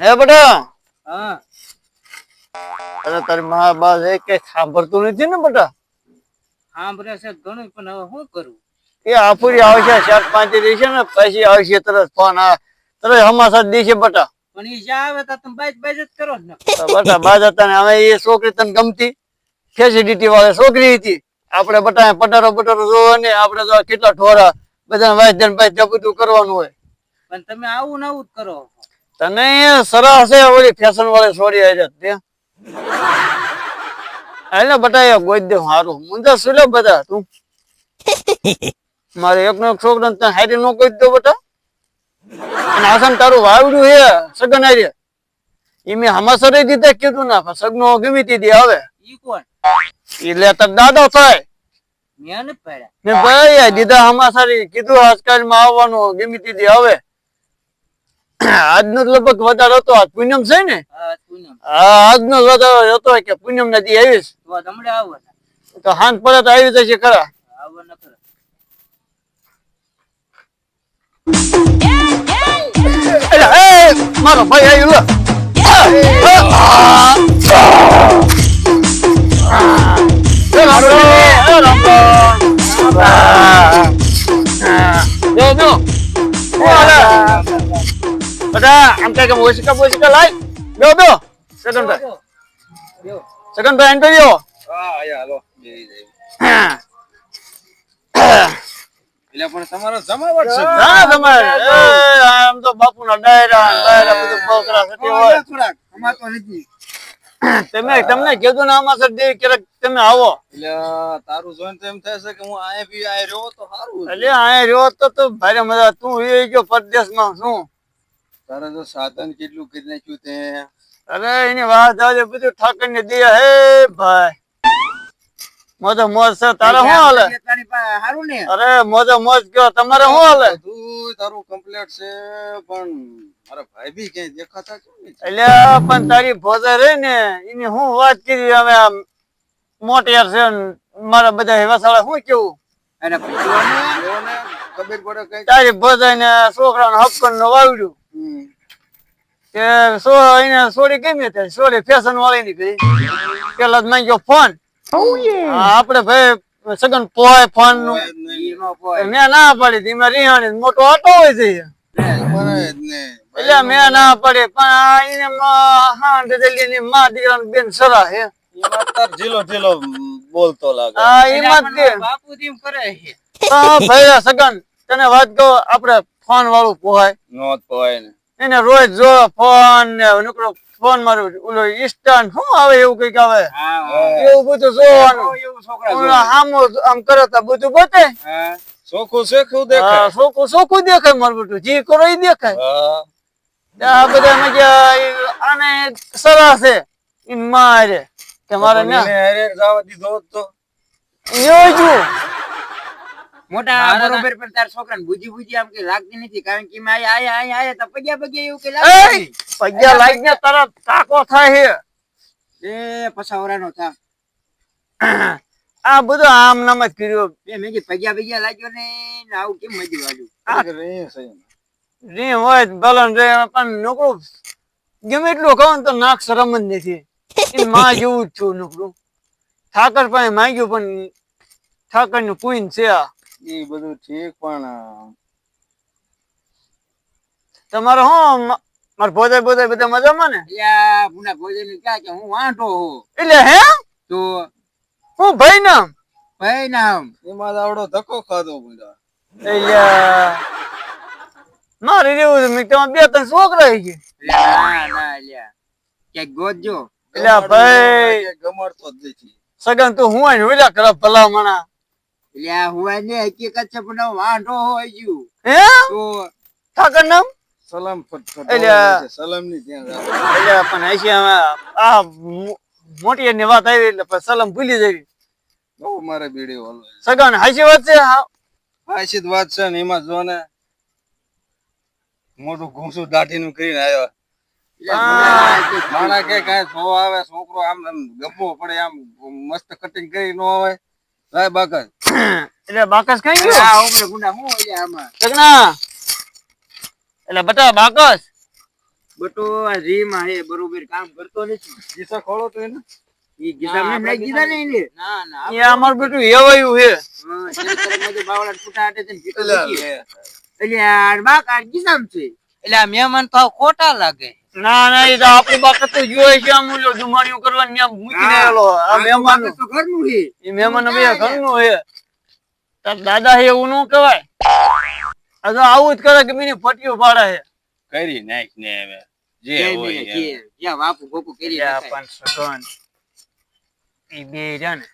હે બેટા? હા. અરે તારી મા બા એ કઈ સાંભળતું નથી ને બેટા? સાંભળે છે ઘણું પણ હવે શું કરું? એ આપુરી આવશે ચાર પાંચ દિવસે ને પછી આવશે તરત ફોન આ. તરત હમાસા દેશે બેટા. પણ ઈ જ્યાં આવે તો તમે બાજ બાજ જ કરો ને. તો બેટા હતા ને હવે એ છોકરી તને ગમતી? ફેસિલિટી વાળી છોકરી હતી. આપણે બટા પટારો પટારો જોવો ને આપણે તો કેટલા ઠોરા બધા વાંચ દે ભાઈ બધું કરવાનું હોય. પણ તમે આવું ને આવું જ કરો. તને સરસ છે ઓલી ફેશન વાળી છોડી આવી તે એટલે બટા ગોઈ દે હારું. મુંજા સુલે બધા તું. મારે એક નો એક છોકરો તને હારી નો કોઈ દો બટા. અને આસન તારું વાવડું હે સગન હારે. ઈ મેં હમાસરે દીધા કીધું ના પણ સગનો ગમી દીધી દે હવે ઈ કોણ? એટલે તાર દાદો થાય. મેં પાડ્યા. ને ભાઈ દીધા હમાસરી કીધું આજકાલમાં આવવાનું ગમી દીધી દે હવે આજનો લગભગ વધારે હતો આજ પૂનમ છે ને હા હા આજનો વધારો હતો કે પૂનમ નથી આવીશ તો તમને આવો તો હાંજ પરત તો આવી જશે ખરા મારો ભાઈ આવ્યો આમ કઈ મોશિકા મોશિકા લાય. બે બે સગનભાઈ જો સગનભાઈ ઇન્ટરવ્યુ હા. આયા હાલો. બેહી જાય. એટલે પણ તમારો જમાવટ છે. હા તમારે. આમ તો બાપુના ડાયરા ડાયરા બધું બકરા સટી હોય. થોડાક કમાતો નથી. તમે તમને કીધું ને આમાં સર દે ક્યારેક તમે આવો. એટલે તારું જોઈને તો એમ થાય છે કે હું આયા બી આયા રહ્યો તો સારું. એટલે અહીંયા રહ્યો તો તો ભારે મજા તું એ ગયો પરદેશમાં શું? તારે તો સાધન કેટલું કરી નાખ્યું તે? અરે એની વાત આજે બધું ઠાકર ને દે. હે ભાઈ. મોજો મોજ છે તારે શું હાલે? હારું ને? અરે મોજો મોજ કયો તમારે શું હાલે? તું તારું કમ્પ્લીટ છે પણ મારા ભાઈ બી ક્યાંય દેખાતા એટલે પણ તારી ભોજે રહી ને એની હું વાત કરી હવે આમ મોટિયાર છે મારા બધા હેવાસાળા શું કેવું? અને તારી ભોજાઈ ને છોકરાને હપકનનું વાવડ્યું. કે સો એને સોરી ગમી તે સોરી ફેશન વાળી નીકળી પેલા જ માંગ્યો ફોન. આપણે ભાઈ સગન પોય ફોનનું. જ નો મેં ના પાડી હતી. મેં રિહાણી મોટો આટો હોય છે જ. એટલે મેં ના પાડી. પણ એને માં હા ડેલી ની માં દીકરા બેન સરા હે ઢીલો ઢીલો બોલતો લાગે. આ એમાં જ બાપુ તેમ કરે છે. હા ભાઈ સગન. તને વાત કહું આપડે ફોન વાળું પોહાય. નોત પવાય ને. એને રોજ જો ફોન ને નીકળો ફોન મારું ઓલો ઇન્સ્ટન્ટ શું આવે એવું કંઈક આવે. એવું બધું જોવાનું ઓલો આમ કરે તો બધું બતે હા. ચોખ્ખું દેખાય. સોખું સોખું દેખાય મારું બધું. જે કરો એ દેખાય. આ બધા મજા આને સરસ છે. મારે. કે મારે ના. એને દીધો તો. મોટા બરોબર પણ તાર છોકરાને બુજી બુજી આમ કે લાગતી નથી કારણ કે મેં આયા આયા આયા તો પગ્યા પગ્યા એવું કે લાગે પગ્યા લાગીને તરત કાકો થાય હે. એ પસાવરાનો થા. આ બધું આમ નામ જ કર્યું. એ મેં કે પગ્યા પગ્યા લાગ્યો ને આવું કેમ મજ્યું આજુ રે રે હોય બલન રે પણ નોકરું ગમે એટલું કહું ને તો નાક શરમ જ નથી. માં જેવું જ છું નોકરું. ઠાકર પાસે માંગ્યું પણ ઠાકરનું કુઈન છે આ ઈ બધું ઠીક પણ તમારે હું મારા ભોજાઈ ભોજાઈ બધા મજામાં ને? યા પુના ભોજન ક્યાં કે હું વાંઢો હું. એટલે હે? તો હું ભાઈ નામ ભાઈ નામ એમાં આવડો ધક્કો ખાધો બધા એટલે મારે રેવું મેં તમારે બે ત્રણ છોકરા છે ના ના લ્યા. ક્યાંક ગોતજો. એટલે ભાઈ ગમાડતો જ નથી. સગન તું હું આઈને ઓલા કરે ભલા મણા. લ્યા હું ને હકીકત છે પણ વાંઢો હોય ગયું. હે? તો ઠાકર નામ સલામ એટલે સલામની ત્યાં એટલે પણ હશે આ મોટી ની વાત આવી એટલે સલમ ભૂલી જવી. બહુ મારે બીડી વાલો સગન હાચી વાત છે હા? આશિત વાત છે ને એમાં જો ને મોટું ઘૂંસું દાઢીનું કરીને આવ્યો. માણા કે કાંઈ જો આવે છોકરો આમ ગપ્પો પડે આમ મસ્ત કટિંગ કરી નો આવે લાય બાકસ. એટલે બાકસ કઈ ગયો? આ ઉમરે ગુંડા હું હોય આમાં? સગના એટલે બટા બાકસ. બટો આ રીમાં હે બરોબર કામ કરતો નથી. ગીસા ખોળો તો એને? ઈ ગીતા મે નાખી દીધા ને એને. ના ના એ અમાર બેટું હેવાયું હે. હા, તો બાવળા છૂટા આટે છે ને ભીતો એટલે. એટલે આ બા ગીધામ છે. એટલે આ મહેમાન તો ખોટા લાગે. ના ના એ તો આપણી બાબત તો જોઈ છે આમ ઓલો ધુમાડીઓ કરવાની ત્યાં મૂકીને. હા. આવેલો આ મહેમાન. તો ઘરનું છે. એ મહેમાન બે ઘરનું છે. તાર દાદા હે એવું ન કહેવાય. આ તો આવું જ કરે કે મને ફટીઓ પાડે છે. કરી નાખ ને હવે. જે જય હોય. જે. બાપુ ગોપુ કરી યા પણ સગન એ બે રહ્યા ને.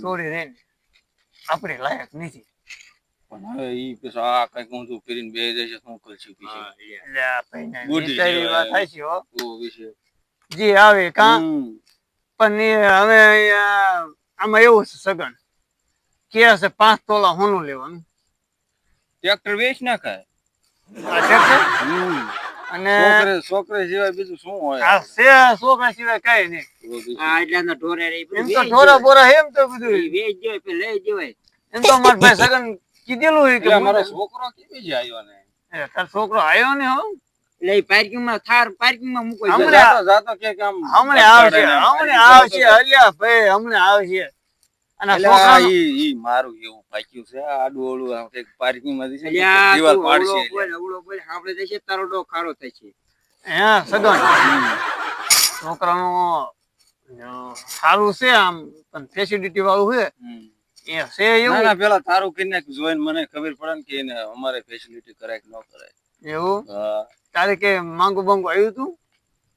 છોડી રહે આપણે લાયક નથી. પણ હવે ઈ પછી આ કંઈક ઊંધું કરીને બે જશે શું કરશું પછી? હા, લે. એટલે આ ભાઈને બુદ્ધિ વિચારી જેવા વાત થાય છે હો. ઓ વિશે જે આવે કાં? હમ. પણ હવે આમાં એવું છે સગન. કે છે? પાંચ તોલા હોનું લેવાનું. ટ્રેક્ટર વેચ નાખાય. અને છોકરે છોકરે સિવાય બીજું શું હોય? આ છોકરા સિવાય કઈ નહીં. એટલાના ઢોરે ઢોરા બોરા એમ તો બધું. વેચ પછી લઈ દેવાય. એમ તો મારા ભાઈ સગન કીધેલું હોય કે મારો છોકરો કેવી જ આવ્યો ને? એ તાર છોકરો આવ્યો ને હો? એટલે પાર્કિંગમાં થાર પાર્કિંગમાં મૂકો હમણે જાતો જાતો કે આમ હમણે આવશે હમણે આવશે અલ્યા ભાઈ હમણે આવશે. અને છોકરાનો- ઈ ઈ મારું એવું પાક્યું છે આ આડું ઓળું આમ પાર્કિંગમાં છે દીવાલ પાડશે કોઈ અવળો કોઈ આપણે જશે તારો ડો ખારો થશે. હા સગન? છોકરાનો સારું છે આમ પણ ફેસિલિટી વાળું છે. એવું? ના પેલા તારું કરીને જોઈને મને ખબર પડે કે એને અમારે ફેસિલિટી કરાય કે ન કરાય. એવું? તારે કે માંગુ બાંગુ આવ્યું તું?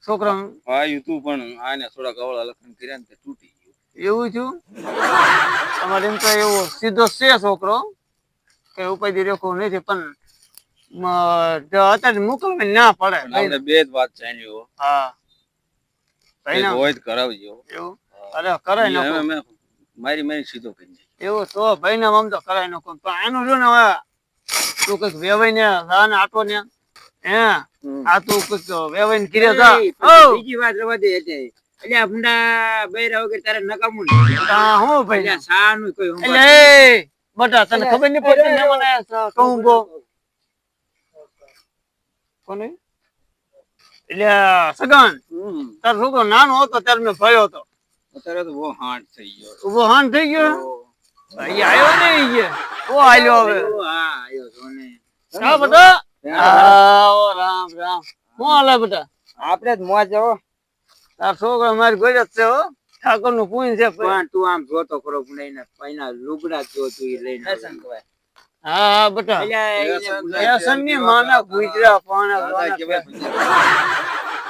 છોકરાનું આવ્યું તું પણ આને થોડાક અવળા લખન કર્યા ને તૂટી ગયું. એવું છું અમારે એમ તો એવો સીધો છે છોકરો. કે ઉપાધિ રેખો નથી પણ અત્યારે મોકલવી ના પડે. પણ આપણે બે જ વાત જાણી હા. હોય તો કરાવજો એવું? અરે કરાય મારી મારી સીધો કરી નાખ્યો. એવું તો ભાઈ ને આમ તો કરાય નાખો પણ આનું શું ને હવે તું કંઈક વેવાઈ ને જા ને આટો ને હે? આ તું કંઈક વેવાઈ ને કીરે જા બીજી વાત રવા દે એટલે. બૈરા વગર તારે નકામું. હું ભાઈ? કોઈ એટલે બટા તને ખબર નહીં પડતી ને મને? કહું? બો કોને? એટલે આ સગન હમ. તાર છોકરો નાનો હતો ત્યારે મેં ભયો હતો. અત્યારે તો બહુ હાર્ડ થઈ ગયો. ઊભો હાન થઈ ગયો? ભાઈ આવ્યો ને ઈ ઓ આલ્યો હવે? હા, આયો છો ને. હા બટા આવો રામ રામ. હું હાલે બેટા આપણે જ મોજ હો. તાર છોકરો મારી ગોજ જ છે હો. ઠાકોરનું પૂન છે પણ તું આમ જોતો કરો ભૂંડાઈને પૈના લુગડા જો તું ઈ લઈને હા હા બેટા વ્યસનની માના ગુજરા પાણા.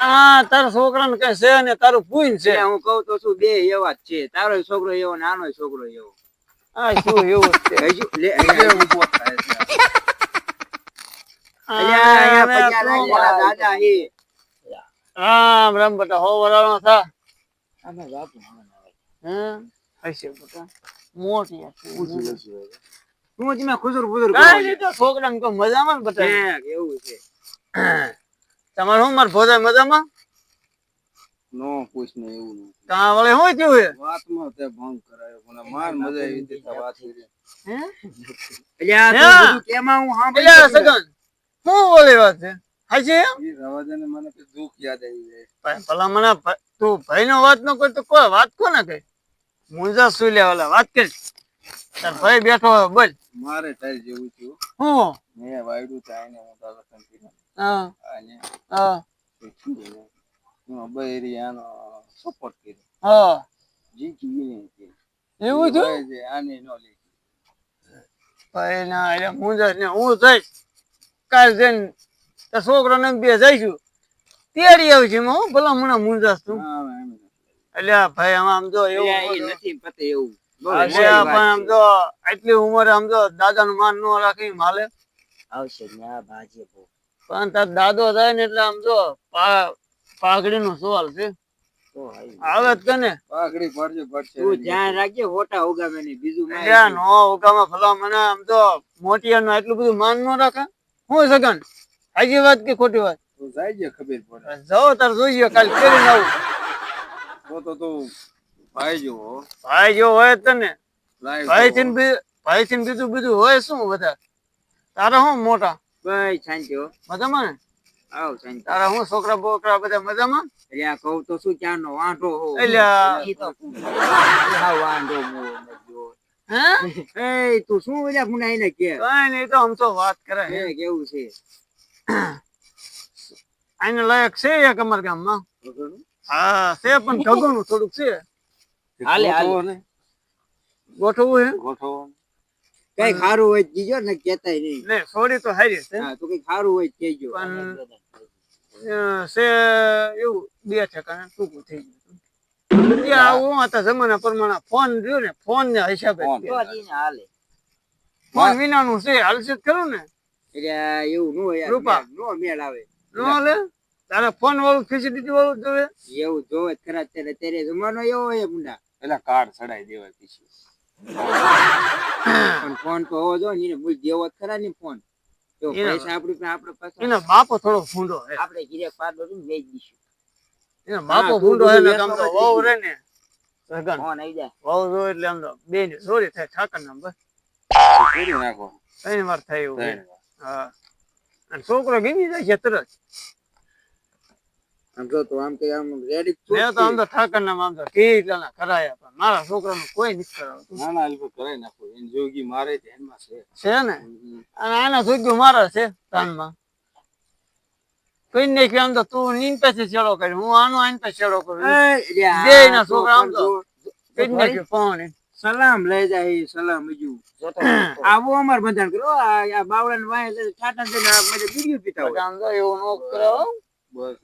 હા તારા છોકરાને કઈ છે ને તારું પૂન છે. હું કહું તો શું બે એવા જ છે. તારો છોકરો એવો નાનો છોકરો એવો. હા શું એવું લે ઊભો થાય હા, હે. રામ રામ બેટા હો વરાળો થા. હમ હશે બેટા. મોટી. તું તમે ખુસુર ફુસુર કરો કાંઈ તો છોકરાને કોઈ મજામાં ઠેક, એવું છે. તમારે શું મારા ભોજાઈ મજામાં? નો પૂછ ને એવું કા કાં વળે શું થયું વાતમાં તે ભંગ કરાયો મને માર મજા આવી હતી તો વાત હે? એટલે આ તું કેમાં હું હા એટલે સગન શું બોલે વાત છે? હાચી એ ઈ રવા દે ને મને તો દુખ યાદ આવી જાય. ભાઈ ભલા મને તું ભાઈ નો વાત ન કોઈ તો કોઈ વાત કોને કઈ મુંજા સુઈ લે ઓલા વાત કરી. તાર ભાઈ બેઠો હોય બોલ. મારે તાર જેવું થયું. હું? મેં વાયડું થાય ને હું. તારા સંતી. હા હા થયું ને. એમાં બૈરી આનો સપોર્ટ કર્યો. હા. જીતી ઈને એવું થયું આને નો લે ભાઈ ના એટલે મુંજા ને હું જઈશ. કાલ જઈને તાર છોકરો ને બે જઈશું. તેડી આવશે હું ભલા મને મુંજાસ તું. એટલે ભાઈ આમાં આમ જો એવું નથી પતે એવું. પણ આમ જો આટલી ઉંમરે આમ જો દાદા નું માન ન રાખી માલે આવશે ને આ ભાજી પણ તાર દાદો થાય ને એટલે આમ જો પાઘડી નો સવાલ છે તો આવે જ કને? પાઘડી પડશે તું ધ્યાન રાખજે હોટા ઉગામે નહીં બીજું કાંઈ એટલે આ નો ઉગામાં મને આમ તો મોટિયા નું એટલું બધું માન નો રાખે. હું સગન? વાત કે ખોટી વાત? તો જાય ખબર પડે. જાઓ તાર જોઈએ કાલ ફેરી આવું. તો તો તું ભાઈ જેવો ભાઈ જો હોય તને ભાઈ થી ભાઈ થી બીજું બીજું હોય શું બધા? તારા શું મોટા? ભાઈ શાંતિ હો. ને? આવ શાંતિ. તારા હું છોકરા બોકરા બધા મજામાં? કહું તો શું ક્યાંનો વાંઢો હો. અલ્યા. ઈ તો આ વાંઢો હે? તું શું એને કે? કઈ તો આમ તો વાત કરે હે. કેવું છે? આને લાયક છે એક અમારા ગામમાં? હા છે પણ ઢગોનું થોડુંક છે. હાલે, હાલે. ને, ગોઠવવું હે? ગોઠવવું કઈ ખારું હોય જીજો કીજો ને કેતાય નહીં. ને સોડી તો હારી છે હા તો કઈ ખારું હોય કેજો પણ છે એવું બે ઠેકાણે ટૂંકું થઈ ગયું એ આવું હતા જમાના પ્રમાણે ફોન રહ્યો ને ફોન ના હિસાબે ફોન. તો ઈ ને હાલે. ફોન વિનાનું છે હાલશે જ ખરું ને. એટલે એવું નો રૂપા. નો મેળ આવે. નો તારે ફોન વાળું ફેસિલિટી વાળું જ જોવે? એવું જોવે જ ખરા અત્યારે ત્યારે જમાનો એવો હોય મુંડા. પેલા કાર્ડ ચડાઈ દેવાય પછી. પણ ફોન તો હોવો જોઈએ ને ભૂલ જેવો ખરા ને ફોન. જો એના- બાપો થોડો ફૂંડો આપણે ઘીરે પાડો ને દઈશું. એનો બાપો ફૂંડો હે ને આમ તો વહુ રે ને સગન. ફોન આવી જાય. વહુ જો એટલે આમ તો બે ની સોરી થાય ઠાકર ના બસ. નાખો. ત્રણ વાર થાય એવું હા. અને છોકરો ગમી જાય છે તરત. આમ જો તો આમ કઈ આમ રેડી મેં તો આમ તો ઠાકર ના આમ તો કેટલા કરાયા પણ મારા છોકરાનું કોઈ નથી કરાવતું. ના ના અલ્પે કરાઈ નાખો. એની જોગી મારે છે છે. છે ને? અને આના જોગ્યું મારા છે તાનમાં કોઈ નહીં કે આમ તો તું નીન પાસે છેડો કરી હું આનો આઈન પાસે છેડો કરું બે ના છોકરા આમ તો કઈ ફોન સલામ લઈ જાય સલામ હજુ આવો અમાર બંધાણ કરો આ આ બાવળા ને વાય ટાટા દઈને આ બધે પીતા હોય. આમ તો એવું ન કરો બસ.